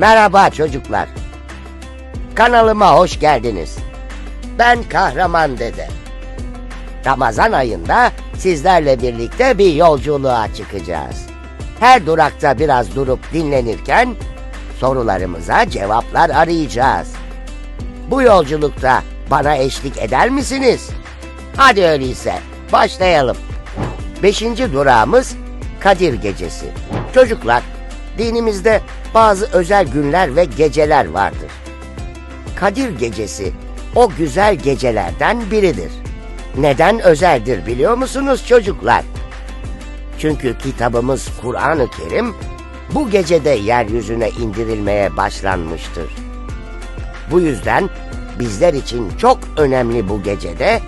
Merhaba çocuklar. Kanalıma hoş geldiniz. Ben Kahraman Dede. Ramazan ayında sizlerle birlikte bir yolculuğa çıkacağız. Her durakta biraz durup dinlenirken sorularımıza cevaplar arayacağız. Bu yolculukta bana eşlik eder misiniz? Hadi öyleyse başlayalım. Beşinci durağımız Kadir Gecesi. Çocuklar, dinimizde bazı özel günler ve geceler vardır. Kadir Gecesi o güzel gecelerden biridir. Neden özeldir biliyor musunuz çocuklar? Çünkü kitabımız Kur'an-ı Kerim bu gecede yeryüzüne indirilmeye başlanmıştır. Bu yüzden bizler için çok önemli bu gecede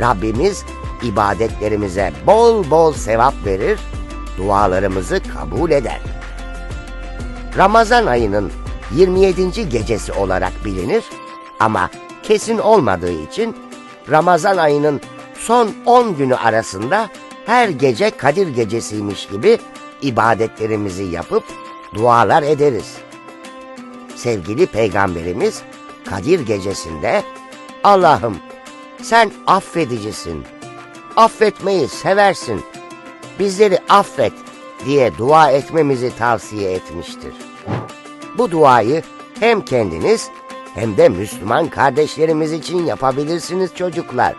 Rabbimiz ibadetlerimize bol bol sevap verir, dualarımızı kabul eder. Ramazan ayının 27. gecesi olarak bilinir ama kesin olmadığı için Ramazan ayının son 10 günü arasında her gece Kadir gecesiymiş gibi ibadetlerimizi yapıp dualar ederiz sevgili peygamberimiz Kadir gecesinde Allah'ım sen affedicisin, affetmeyi seversin, bizleri affet diye dua etmemizi tavsiye etmiştir. Bu duayı hem kendiniz hem de Müslüman kardeşlerimiz için yapabilirsiniz çocuklar.